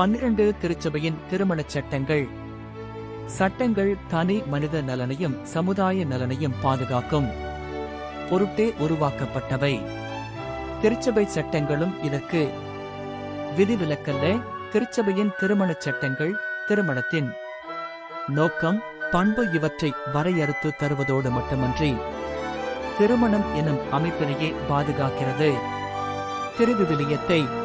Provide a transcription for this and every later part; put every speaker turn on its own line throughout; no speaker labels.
பன்னிரண்டு திருச்சபையின் திருமணச் சட்டங்கள். சட்டங்கள் தனி மனித நலனையும் சமுதாய நலனையும் பாதுகாக்கும். பொருட்டே உருவாக்கப்பட்டவை. திருச்சபை சட்டங்களும் இதற்கு. விதிவிலக்கல்ல திருச்சபையின் திருமணச் சட்டங்கள் திருமணத்தின். நோக்கம் பண்பு இவற்றை வரையறுத்து தருவதோடு மட்டுமன்றி. திருமணம் எனும் அமைப்பினையே பாதுகாக்கிறது. திருவிவிலியத்தை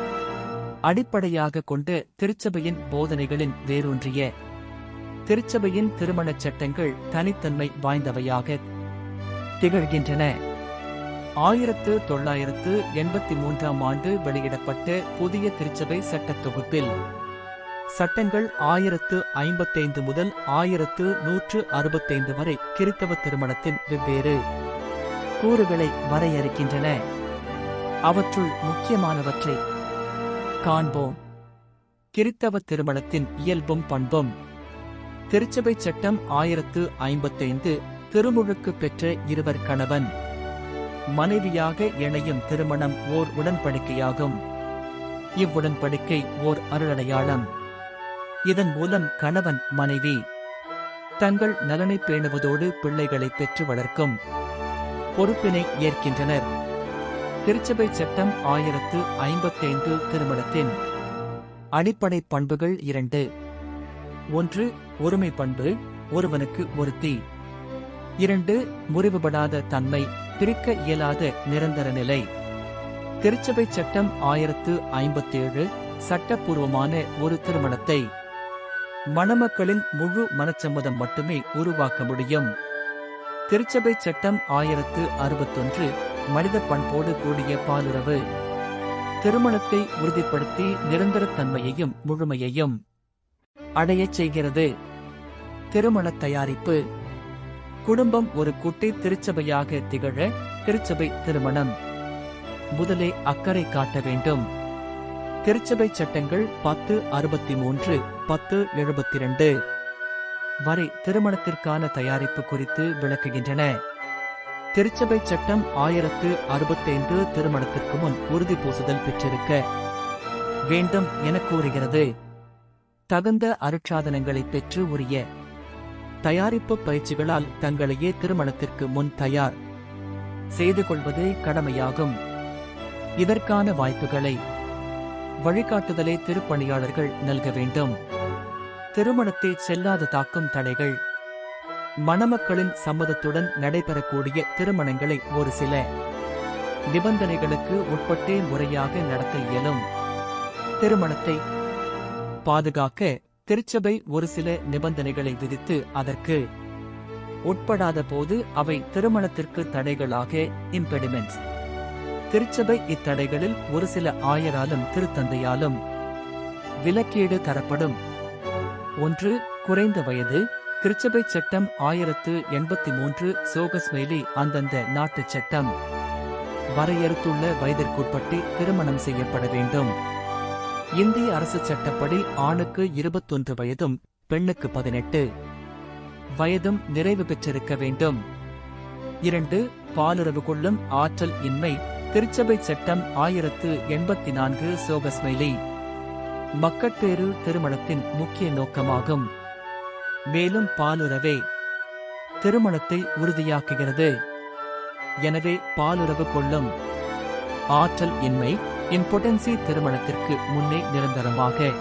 அடிப்படையாக கொண்டு திருச்சபையின் போதனைகளின் வேரூன்றிய. திருச்சபையின் திருமணச் சட்டங்கள் தனித்தன்மை வாய்ந்தவையாக திகழ்கின்றன. ஆயிரத்து தொள்ளாயிரத்து எண்பத்தி மூன்றாம் ஆண்டு வெளியிடப்பட்ட புதிய திருச்சபை சட்டத் தொகுப்பில் சட்டங்கள் ஆயிரத்து ஐம்பத்தைந்து முதல் ஆயிரத்து நூற்று அறுபத்தைந்து வரை கிறித்தவ திருமணத்தின் வெவ்வேறு கூறுகளை வரையறுக்கின்றன. அவற்றுள் முக்கியமானவற்றை காண்போம். கிறித்தவ திருமணத்தின் இயல்பும் பண்பும். திருச்சபை சட்டம் ஆயிரத்து ஐம்பத்தைந்து திருமுழுக்கு பெற்ற இருவர் கணவன். மனைவியாக இணையும் திருமணம் ஓர் உடன்படிக்கையாகும். இவ்வுடன்படிக்கை ஓர் அருளடையாளம். இதன் மூலம் கணவன் மனைவி தங்கள் நலனை பேணுவதோடு பிள்ளைகளை பெற்று வளர்க்கும் பொறுப்பினை ஏற்கின்றனர். திருச்சபை சட்டம் ஆயிரத்து ஐம்பத்தைந்து திருமணத்தின் அடிப்படை பண்புகள் இரண்டு. ஒன்று ஒருமை பண்பு ஒருவனுக்கு ஒருத்தி. இரண்டு முறிவுபடாத தன்மை பிரிக்க இயலாத நிரந்தர நிலை. திருச்சபை சட்டம் ஆயிரத்து ஐம்பத்தேழு சட்டப்பூர்வமான ஒரு திருமணத்தை. மணமக்களின் முழு மனச்சம்மதம் மட்டுமே உருவாக்க முடியும். திருச்சபை சட்டம் ஆயிரத்து அறுபத்தொன்று மனித பண்போடு கூடிய பாலுறவு. திருமணத்தை உறுதிப்படுத்தி நிரந்தரத்தன்மையையும் முழுமையையும் அடையச் செய்கிறது. திருமண தயாரிப்பு. குடும்பம் ஒரு குட்டி திருச்சபையாக திகழ திருச்சபை திருமணம். முதலே அக்கறை காட்ட வேண்டும். திருச்சபை சட்டங்கள் பத்து அறுபத்தி மூன்று பத்து எழுபத்தி இரண்டு வரை திருமணத்திற்கான தயாரிப்பு குறித்து விளக்குகின்றன. திருச்சபை சட்டம் ஆயிரத்து அறுபத்தைந்து திருமணத்திற்கு முன் உறுதி பூசுதல் பெற்றிருக்க வேண்டும் என கூறுகிறது. தகுந்த அருட்சாதனங்களை பெற்று உரிய தயாரிப்பு பயிற்சிகளால் தங்களையே திருமணத்திற்கு முன் தயார் செய்து கொள்வது கடமையாகும். இதற்கான வாய்ப்புகளை வழிகாட்டுதலை திருப்பணியாளர்கள் நல்க வேண்டும். திருமணத்தை செல்லாத தாக்கும் தடைகள் மணமக்களின் சம்மதத்துடன் நடைபெறக்கூடிய திருமணங்களை ஒரு சில நிபந்தனைகளுக்கு உட்பட்டே முறையாக நடத்த இயலும். திருமணத்தை பாதுகாக்க திருச்சபை ஒரு சில நிபந்தனைகளை விதித்து அதற்கு உட்படாத போது அவை திருமணத்திற்கு தடைகளாக இம்பெடிமெண்ட்ஸ் திருச்சபை இத்தடைகளில் ஒரு சில ஆயராலும் திருத்தந்தையாலும் விலக்கீடு தரப்படும். ஒன்று குறைந்த வயது திருச்சபை சட்டம் ஆயிரத்து எண்பத்தி மூன்று சோகஸ்மெலி அந்தந்த நாட்டுச் சட்டம். வரையறுத்துள்ள வயதிற்குட்பட்டு திருமணம் செய்யப்பட வேண்டும். இந்திய அரசு சட்டப்படி ஆணுக்கு இருபத்தொன்று வயதும் பெண்ணுக்கு பதினெட்டு. வயதும் நிறைவு பெற்றிருக்க வேண்டும். இரண்டு பாலுறவு கொள்ளும் ஆற்றல் இன்மை திருச்சபை சட்டம் ஆயிரத்து எண்பத்தி நான்கு சோகஸ்மெலி மக்கட்பேறு திருமணத்தின் முக்கிய நோக்கமாகும். மேலும் பாலுறவே. திருமணத்தை உறுதியாக்குகிறது. எனவே பாலுறவு கொள்ளும். ஆற்றல் இன்மை இம்பொட்டன்சி திருமணத்திற்கு முன்னே நிரந்தரமாக.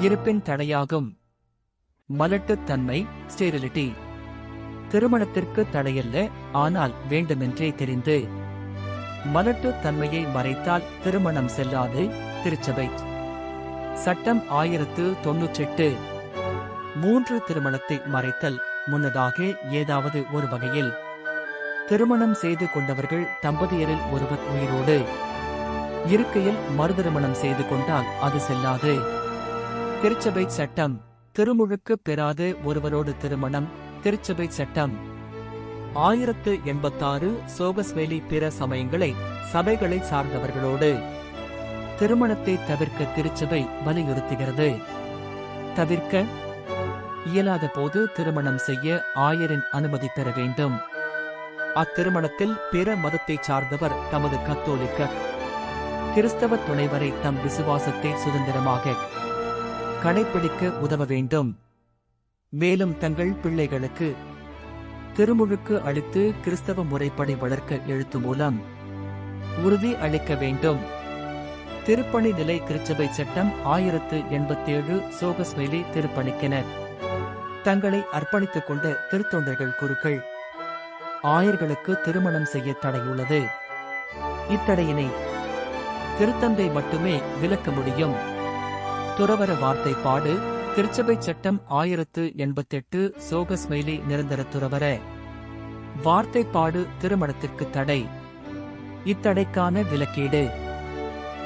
இருப்பின் தடையாகும். மலட்டுத்தன்மை ஸ்டெரிலிட்டி. திருமணத்திற்கு தடையல்ல ஆனால் வேண்டுமென்றே தெரிந்து. மலட்டுத் தன்மையை மறைத்தால் திருமணம் செல்லாது திருச்சபை. சட்டம் ஆயிரத்து தொன்னூற்றெட்டு. மூன்று திருமணத்தை மறைத்தல் முன்னதாக ஏதாவது ஒரு வகையில். திருமணம் செய்து கொண்டவர்கள் தம்பதியரில் ஒருவர் உயிரோடு. இருக்கையில் மறுதிருமணம் செய்து கொண்டால் அது செல்லாது. திருச்சபை சட்டம் திருமுழுக்கு பெறாது ஒருவரோடு திருமணம் திருச்சபை சட்டம். ஆயிரத்து எண்பத்தாறு சோகஸ்வேலி பிற சமயங்களை சபைகளை சார்ந்தவர்களோடு. திருமணத்தை தவிர்க்க திருச்சபை வலியுறுத்துகிறது. தவிர்க்க இயலாத போது திருமணம் செய்ய ஆயரின் அனுமதி பெற வேண்டும். அத்திருமணத்தில் பிற மதத்தை சார்ந்தவர் தமது கத்தோலிக்க கிறிஸ்தவ துணைவரை தம் விசுவாசத்தை சுதந்திரமாக கடைப்பிடிக்க உதவ வேண்டும். மேலும் தங்கள் பிள்ளைகளுக்கு திருமுழுக்கு அளித்து கிறிஸ்தவ முறைப்படி வளர்க்க எழுத்து மூலம் உறுதி அளிக்க வேண்டும். திருப்பணி நிலை திருச்சபை சட்டம் ஆயிரத்து எண்பத்தேழு சோகஸ்மெலி திருப்பணிக்கினர். தங்களை அர்ப்பணித்துக் கொண்ட திருத்தொண்டர்கள் குருக்கள். ஆயர்களுக்கு திருமணம் செய்ய தடையுள்ளது. இத்தடையினை திருத்தந்தை மட்டுமே விலக்க முடியும். துறவர வார்த்தை பாடு திருச்சபை சட்டம் ஆயிரத்து எண்பத்தெட்டு சோகஸ்மெயிலி நிரந்தர துறவர. வார்த்தை பாடு திருமணத்திற்கு தடை. இத்தடைக்கான விலக்கீடு.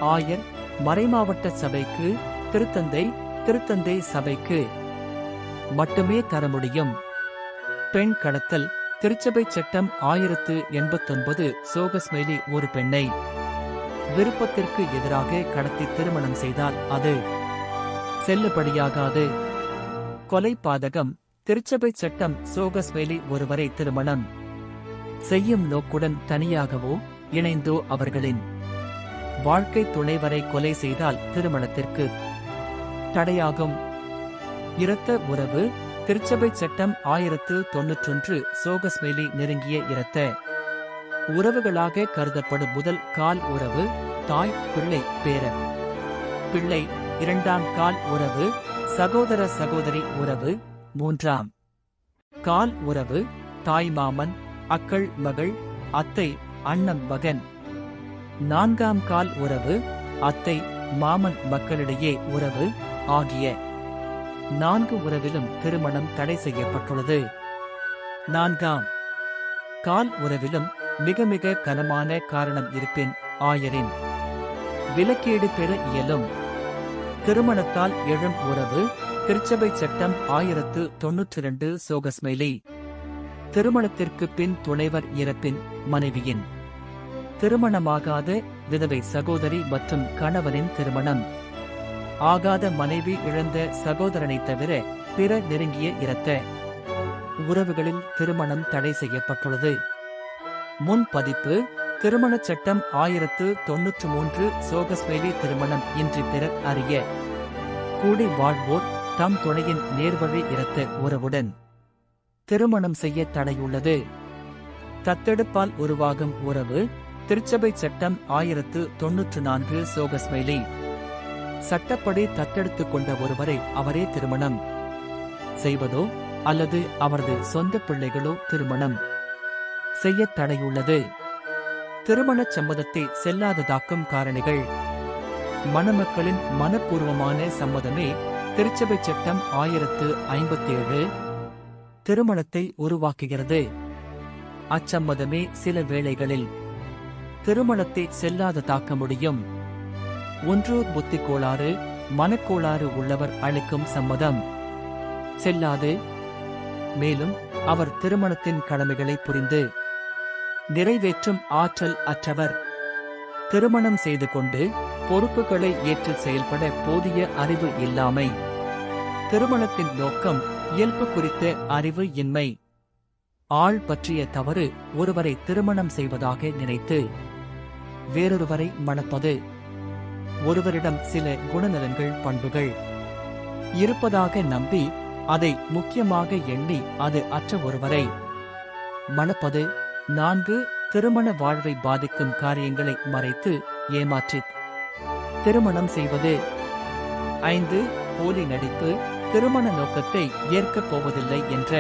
ஆயர் மறைமாவட்ட சபைக்கு திருத்தந்தை திருத்தந்தை சபைக்கு. மட்டுமே தர முடியும். பெண் கடத்தல் திருச்சபை சட்டம் ஆயிரத்து எண்பத்தொன்பது சோகஸ்மெய்லி ஒரு பெண்ணை விருப்பத்திற்கு எதிராக கடத்தி திருமணம் செய்தால் அது செல்லுபடியாகாது. கொலை பாதகம் திருச்சபை சட்டம் சோகஸ்வேலி ஒருவரை திருமணம் செய்யும் நோக்குடன் தனியாகவோ இணைந்தோ அவர்களின் வாழ்க்கை துணைவரை கொலை செய்தால் திருமணத்திற்கு தடையாகும். இரத்த உறவு திருச்சபை சட்டம் ஆயிரத்து தொன்னூற்றொன்று சோகஸ்மெலி நெருங்கிய இரத்த. உறவுகளாக கருதப்படும் முதல் கால் உறவு தாய் பிள்ளை பேரன் பிள்ளை இரண்டாம் கால் உறவு சகோதர சகோதரி உறவு மூன்றாம். கால் உறவு தாய் மாமன் அக்கள் மகள் அத்தை அண்ணன் மகன். நான்காம் கால் உறவு அத்தை மாமன் மக்களிடையே உறவு ஆகிய நான்கு உறவிலும் திருமணம் தடை செய்யப்பட்டுள்ளது. நான்காம் கால் உறவிலும் மிக மிக கனமான காரணம் இருப்பின் ஆயரின். விலக்கீடு பெற இயலும். திருமணத்தால் எழும் உறவு திருச்சபை சட்டம் ஆயிரத்து தொன்னூற்றி இரண்டு சோகஸ்மெய்லி திருமணத்திற்கு பின் துணைவர் இறப்பின் மனைவியின். திருமணமாகாத விதவை சகோதரி மற்றும் கணவனின் திருமணம். ஆகாத மனைவி இழந்த சகோதரனை தவிர பிற நெருங்கிய இரத்த. உறவுகளில் திருமணம் தடை செய்யப்பட்டுள்ளது. முன் பதிப்பு திருமணச் சட்டம் ஆயிரத்து தொன்னூற்று மூன்று சோகஸ்வேலி திருமணம் இன்று பிறர் அறிய கூடி வாழ்வோர் தம் துணையின் நேர்வழி இரத்த உறவுடன். திருமணம் செய்ய தடையுள்ளது. தத்தெடுப்பால் உருவாகும் உறவு திருச்சபை சட்டம் ஆயிரத்து தொன்னூற்று நான்கு சோகஸ்மெலி சட்டப்படி தத்தெடுத்துக் கொண்ட ஒருவரை அவரே திருமணம் செய்வதோ அல்லது அவரது சொந்த பிள்ளைகளோ திருமணம் செய்ய தடையுள்ளது. திருமணச் சம்மதத்தை செல்லாததாக்கும் காரணிகள். மணமக்களின் மனப்பூர்வமான சம்மதமே திருச்சபை சட்டம் ஆயிரத்து ஐம்பத்தேழு திருமணத்தை உருவாக்குகிறது. அச்சம்மதமே சில வேளைகளில் திருமணத்தை செல்லாததாக்க முடியும். ஒன்று புத்தி கோளாறு மனக்கோளாறு உள்ளவர் அளிக்கும் சம்மதம். செல்லாது. மேலும் அவர் திருமணத்தின் கடமைகளை புரிந்து. நிறைவேற்றும் ஆற்றல் அற்றவர். திருமணம் செய்து கொண்டு பொறுப்புகளை ஏற்று செயல்பட போதிய அறிவு இல்லாமை. திருமணத்தின் நோக்கம் இயல்பு குறித்த அறிவு இன்மை. ஆள் பற்றிய தவறு ஒருவரை திருமணம் செய்வதாக நினைத்து வேறொருவரை மணப்பது. ஒருவரிடம் சில குணநலன்கள் பண்புகள் இருப்பதாக நம்பி அதை முக்கியமாக எண்ணி அது அற்ற ஒருவரை. மணப்பது நான்கு திருமண வாழ்வை பாதிக்கும் காரியங்களை மறைத்து ஏமாற்றி திருமணம் செய்வது ஐந்து போலி நடிப்பு திருமண நோக்கத்தை ஏற்கப் போவதில்லை என்ற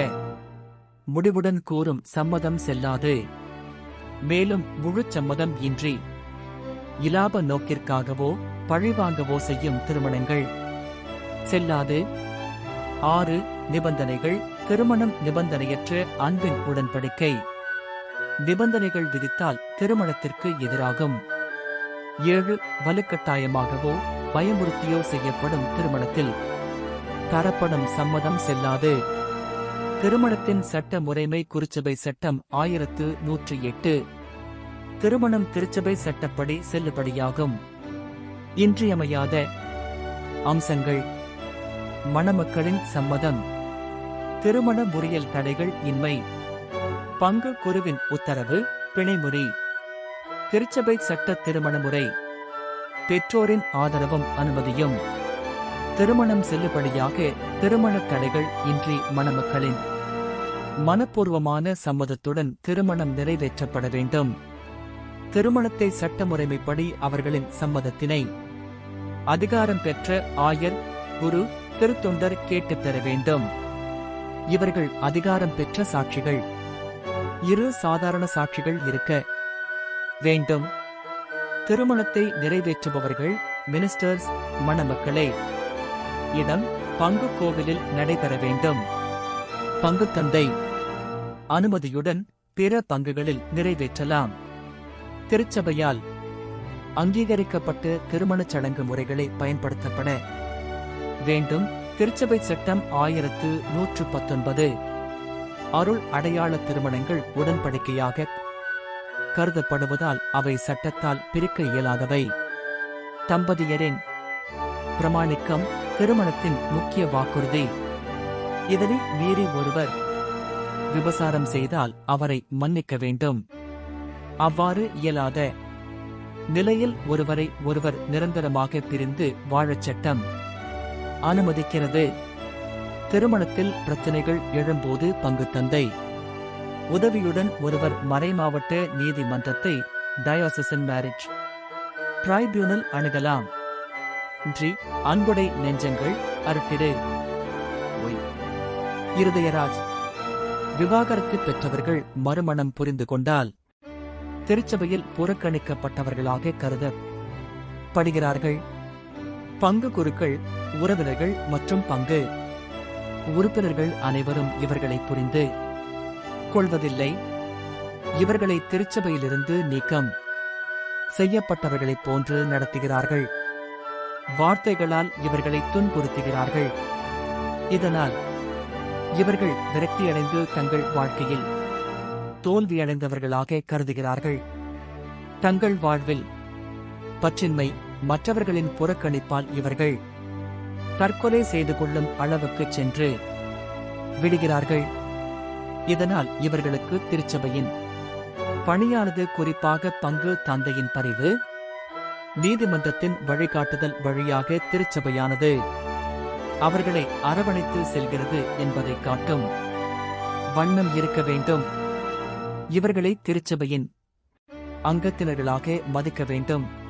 முடிவுடன் கூறும் சம்மதம் செல்லாது. மேலும் முழு சம்மதம் இன்றி இலாப நோக்கிற்காகவோ பழிவாங்கவோ செய்யும் திருமணங்கள். செல்லாது. ஆறு நிபந்தனைகள் திருமணம் நிபந்தனையற்ற அன்பின் உடன்படிக்கை. நிபந்தனைகள் விதித்தால் திருமணத்திற்கு எதிராகும். ஏழு வலுக்கட்டாயமாகவோ பயமுறுத்தியோ செய்யப்படும் திருமணத்தில். தரப்படும் சம்மதம் செல்லாது. திருமணத்தின் சட்ட முறைமை குறிச்சபை சட்டம் ஆயிரத்து நூற்றி எட்டு. திருமணம் திருச்சபை சட்டப்படி செல்லுபடியாகும். இன்றியமையாத அம்சங்கள். மணமக்களின் சம்மதம். திருமண முறியல் தடைகள் இன்மை. பங்கு குருவின் உத்தரவு பிணைமுறி. திருச்சபை சட்ட திருமண முறை. பெற்றோரின் ஆதரவும் அனுமதியும். திருமணம் செல்லுபடியாக திருமண தடைகள் இன்றி மணமக்களின். மனப்பூர்வமான சம்மதத்துடன் திருமணம் நிறைவேற்றப்பட வேண்டும். திருமணத்தை சட்டமுறைமைப்படி அவர்களின் சம்மதத்தினை அதிகாரம் பெற்ற ஆயர் குரு திருத்தொண்டர் கேட்டுப் பெற வேண்டும். இவர்கள் அதிகாரம் பெற்ற சாட்சிகள். இரு சாதாரண சாட்சிகள் இருக்க வேண்டும். திருமணத்தை நிறைவேற்றுபவர்கள் மினிஸ்டர்ஸ் மணமக்களே. இடம் பங்கு கோவிலில் நடைபெற வேண்டும். பங்கு தந்தை. அனுமதியுடன் பிற பங்குகளில் நிறைவேற்றலாம். திருச்சபையால் அங்கீகரிக்கப்பட்டு திருமணச் சடங்கு முறைகளை பயன்படுத்தப்பட வேண்டும். திருச்சபை சட்டம் ஆயிரத்து நூற்று பத்தொன்பது. அருள் அடையாள திருமணங்கள் உடன்படிக்கையாக கருதப்படுவதால் அவை சட்டத்தால் பிரிக்க இயலாதவை. தம்பதியரின் பிரமாணிக்கம் திருமணத்தின் முக்கிய வாக்குறுதி. இதனை மீறி ஒருவர் விபசாரம் செய்தால் அவரை மன்னிக்க வேண்டும். அவ்வாறு இயலாத. நிலையில் ஒருவரை ஒருவர் நிரந்தரமாக பிரிந்து வாழச் சட்டம். அனுமதிக்கிறது. திருமணத்தில் பிரச்சனைகள் எழும்போது பங்கு தந்தை. உதவியுடன் ஒருவர் மறைமாவட்ட நீதிமன்றத்தை டயோசிசன் மேரேஜ் டிரைபியூனல் அணுகலாம். இன்றி அன்புடை நெஞ்சங்கள் அருட்டிடு இருதயராஜ். விவாகரத்து பெற்றவர்கள் மறுமணம் புரிந்து கொண்டால் திருச்சபையில் புறக்கணிக்கப்பட்டவர்களாக கருதப்படுகிறார்கள் பங்கு குருக்கள் உறவினர்கள் மற்றும் பங்கு உறுப்பினர்கள் அனைவரும் இவர்களை புரிந்து கொள்வதில்லை. இவர்களை திருச்சபையிலிருந்து நீக்கம் செய்யப்பட்டவர்களைப் போன்று நடத்துகிறார்கள். வார்த்தைகளால் இவர்களை துன்புறுத்துகிறார்கள். இதனால் இவர்கள் விரக்தியடைந்து தங்கள் வாழ்க்கையில் தோல்வியடைந்தவர்களாக கருதுகிறார்கள். தங்கள் வாழ்வில் பற்றின்மை மற்றவர்களின் புறக்கணிப்பால் இவர்கள் தற்கொலை செய்து கொள்ளும் அளவுக்கு சென்று விடுகிறார்கள். இதனால் இவர்களுக்கு திருச்சபையின் பணியானது குறிப்பாக பங்கு தந்தையின் பரிவு நீதிமன்றத்தின் வழிகாட்டுதல் வழியாக திருச்சபையானது அவர்களை அரவணைத்து செல்கிறது என்பதை காட்டும் வண்ணம் இருக்க வேண்டும். இவர்களை திருச்சபையின் அங்கத்தினர்களாக மதிக்க வேண்டும்.